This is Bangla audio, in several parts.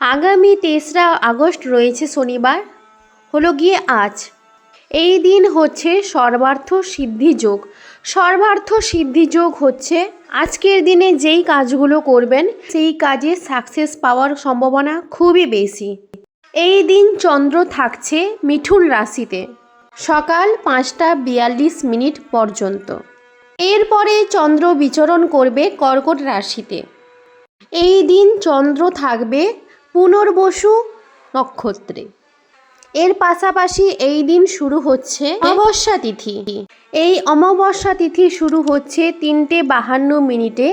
আগামী তেসরা আগস্ট রয়েছে শনিবার, হলো গিয়ে আজ। এই দিন হচ্ছে সর্বার্থ সিদ্ধি যোগ। সর্বার্থ সিদ্ধি যোগ হচ্ছে আজকের দিনে যেই কাজগুলো করবেন, সেই কাজে সাকসেস পাওয়ার সম্ভাবনা খুবই বেশি। এই দিন চন্দ্র থাকছে মিঠুন রাশিতে, সকাল পাঁচটা বিয়াল্লিশ মিনিট পর্যন্ত। এরপরে চন্দ্র বিচরণ করবে কর্কট রাশিতে। এই দিন চন্দ্র থাকবে পুনর্বসু নক্ষত্রে। এর পাশাপাশি এই দিন শুরু হচ্ছে অমাবস্যা তিথি। এই অমাবস্যা তিথি শুরু হচ্ছে তিনটে বাহান্ন মিনিটে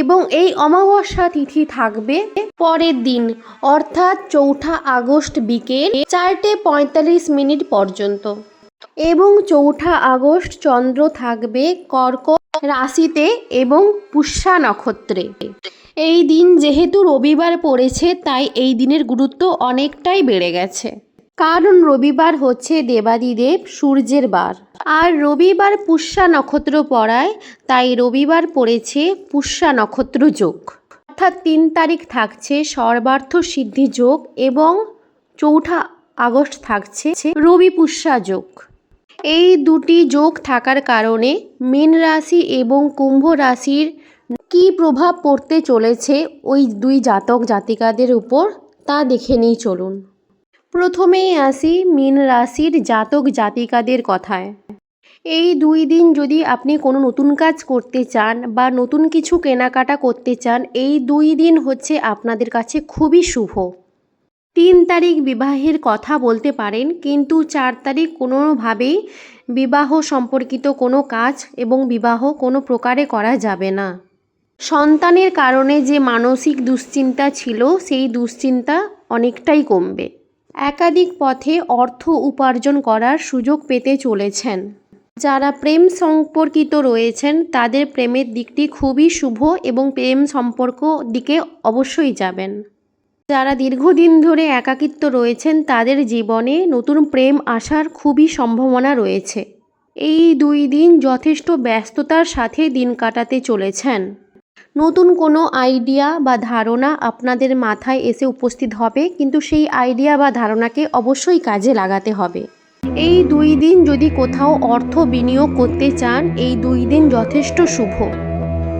এবং এই অমাবস্যা তিথি থাকবে পরের দিন, অর্থাৎ চৌঠা আগস্ট বিকেল চারটে পঁয়তাল্লিশ মিনিট পর্যন্ত। এবং চৌঠা আগস্ট চন্দ্র থাকবে কর্কট রাশিতে এবং পুষ্যা নক্ষত্রে। এই দিন যেহেতু রবিবার পড়েছে, তাই এই দিনের গুরুত্ব অনেকটাই বেড়ে গেছে। কারণ রবিবার হচ্ছে দেবাদিদেব সূর্যের বার। আর রবিবার পুষ্যা নক্ষত্র পড়ায়, তাই রবিবার পড়েছে পুষ্যা নক্ষত্র যোগ। অর্থাৎ তিন তারিখ থাকছে সর্বার্থ সিদ্ধি যোগ এবং চৌঠা আগস্ট থাকছে রবি পুষ্যা যোগ। এই দুটি যোগ থাকার কারণে মীন রাশি এবং কুম্ভ রাশির কী প্রভাব পড়তে চলেছে ওই দুই জাতক জাতিকাদের উপর, তা দেখে নিই চলুন। প্রথমেই আসি মীন রাশির জাতক জাতিকাদের কথায়। এই দুই দিন যদি আপনি কোনো নতুন কাজ করতে চান বা নতুন কিছু কেনাকাটা করতে চান, এই দুই দিন হচ্ছে আপনাদের কাছে খুবই শুভ। তিন তারিখ বিবাহের কথা বলতে পারেন, কিন্তু চার তারিখ কোনোভাবেই বিবাহ সম্পর্কিত কোনো কাজ এবং বিবাহ কোনো প্রকারে করা যাবে না। সন্তানের কারণে যে মানসিক দুশ্চিন্তা ছিল, সেই দুশ্চিন্তা অনেকটাই কমবে। একাধিক পথে অর্থ উপার্জন করার সুযোগ পেতে চলেছেন। যারা প্রেম সম্পর্কিত রয়েছেন, তাদের প্রেমের দিকটি খুবই শুভ এবং প্রেম সম্পর্ক দিকে অবশ্যই যাবেন। যারা দীর্ঘদিন ধরে একাকিত্ব রয়েছেন, তাদের জীবনে নতুন প্রেম আসার খুবই সম্ভাবনা রয়েছে। এই দুই দিন যথেষ্ট ব্যস্ততার সাথে দিন কাটাতে চলেছেন। নতুন কোনো আইডিয়া বা ধারণা আপনাদের মাথায় এসে উপস্থিত হবে, কিন্তু সেই আইডিয়া বা ধারণাকে অবশ্যই কাজে লাগাতে হবে। এই দুই দিন যদি কোথাও অর্থ বিনিয়োগ করতে চান, এই দুই দিন যথেষ্ট শুভ।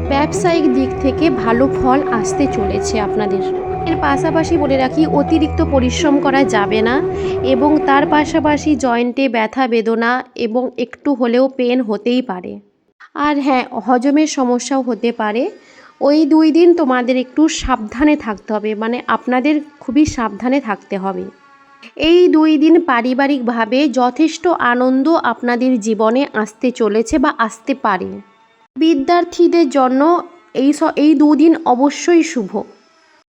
ব্যবসায়িক দিক থেকে ভালো ফল আসতে চলেছে আপনাদের। এর পাশাপাশি বলে রাখি, অতিরিক্ত পরিশ্রম করা যাবে না এবং তার পাশাপাশি জয়েন্টে ব্যথা, বেদনা এবং একটু হলেও পেন হতেই পারে। আর হ্যাঁ হজমের সমস্যাও হতে পারে। ওই দুই দিন তোমাদের একটু সাবধানে থাকতে হবে মানে আপনাদের খুবই সাবধানে থাকতে হবে। এই দুই দিন পারিবারিকভাবে যথেষ্ট আনন্দ আপনাদের জীবনে আসতে চলেছে বা আসতে পারে। বিদ্যার্থীদের জন্য এই এই দুদিন অবশ্যই শুভ।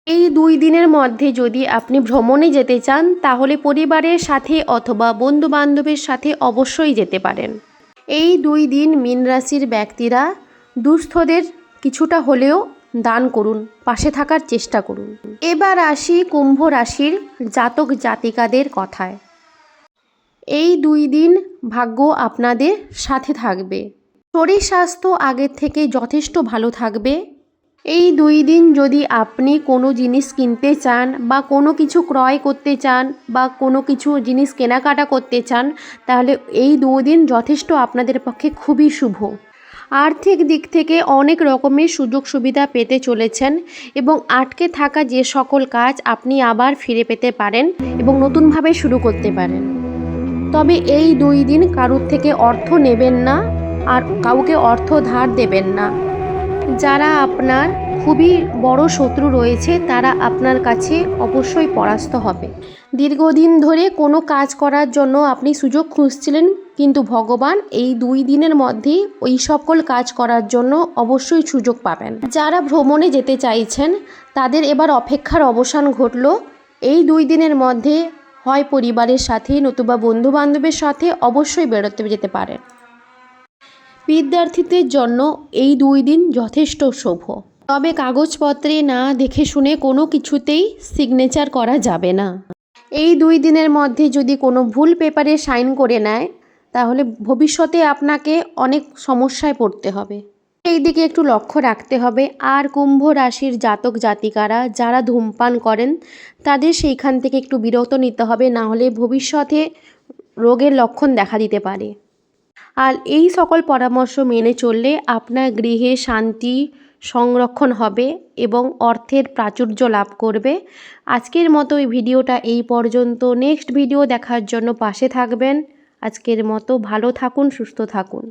এই দুই দিনের মধ্যে যদি আপনি ভ্রমণে যেতে চান, তাহলে পরিবারের সাথে অথবা বন্ধু বান্ধবের সাথে অবশ্যই যেতে পারেন। এই দুই দিন মীন রাশির ব্যক্তিরা দুস্থদের কিছুটা হলেও দান করুন, পাশে থাকার চেষ্টা করুন। এবার আসি কুম্ভ রাশির জাতক জাতিকাদের কথায়। এই দুই দিন ভাগ্য আপনাদের সাথে থাকবে। শরীর স্বাস্থ্য আগের থেকে যথেষ্ট ভালো থাকবে। এই দুই দিন যদি আপনি কোনো জিনিস কিনতে চান বা কোনো কিছু ক্রয় করতে চান বা কোনো কিছু জিনিস কেনাকাটা করতে চান, তাহলে এই দুদিন যথেষ্ট আপনাদের পক্ষে খুবই শুভ। আর্থিক দিক থেকে অনেক রকমের সুযোগ সুবিধা পেতে চলেছেন এবং আটকে থাকা যে সকল কাজ আপনি আবার ফিরে পেতে পারেন এবং নতুনভাবে শুরু করতে পারেন। তবে এই দুই দিন কারুর থেকে অর্থ নেবেন না আর কাউকে অর্থ ধার দেবেন না। যারা আপনার খুবই বড় শত্রু রয়েছে, তারা আপনার কাছে অবশ্যই পরাস্ত হবে। দীর্ঘদিন ধরে কোনো কাজ করার জন্য আপনি সুযোগ খুঁজছিলেন, কিন্তু ভগবান এই দুই দিনের মধ্যেই ওই সকল কাজ করার জন্য অবশ্যই সুযোগ পাবেন। যারা ভ্রমণে যেতে চাইছেন, তাদের এবার অপেক্ষার অবসান ঘটল। এই দুই দিনের মধ্যে হয় পরিবারের সাথে নতুবা বন্ধু বান্ধবের সাথে অবশ্যই বেরোতে যেতে পারেন। বিদ্যার্থীদের জন্য এই দুই দিন যথেষ্ট শুভ। তবে কাগজপত্রে না দেখে শুনে কোনো কিছুতেই সিগনেচার করা যাবে না। এই দুই দিনের মধ্যে যদি কোনো ভুল পেপারে সাইন করে নেয়, তাহলে ভবিষ্যতে আপনাকে অনেক সমস্যায় পড়তে হবে। এই দিকে একটু লক্ষ্য রাখতে হবে, আর কুম্ভ রাশির জাতক জাতিকারা যারা ধূমপান করেন, তাদের সেইখান থেকে একটু বিরত নিতে হবে, না হলে ভবিষ্যতে রোগের লক্ষণ দেখা দিতে পারে। আর এই সকল পরামর্শ মেনে চললে আপনার গৃহে শান্তি সংরক্ষণ হবে এবং অর্থের প্রাচুর্য লাভ করবে। আজকের মতো এই ভিডিওটা এই পর্যন্ত। নেক্সট ভিডিও দেখার জন্য পাশে থাকবেন। আজকের মতো ভালো থাকুন, সুস্থ থাকুন।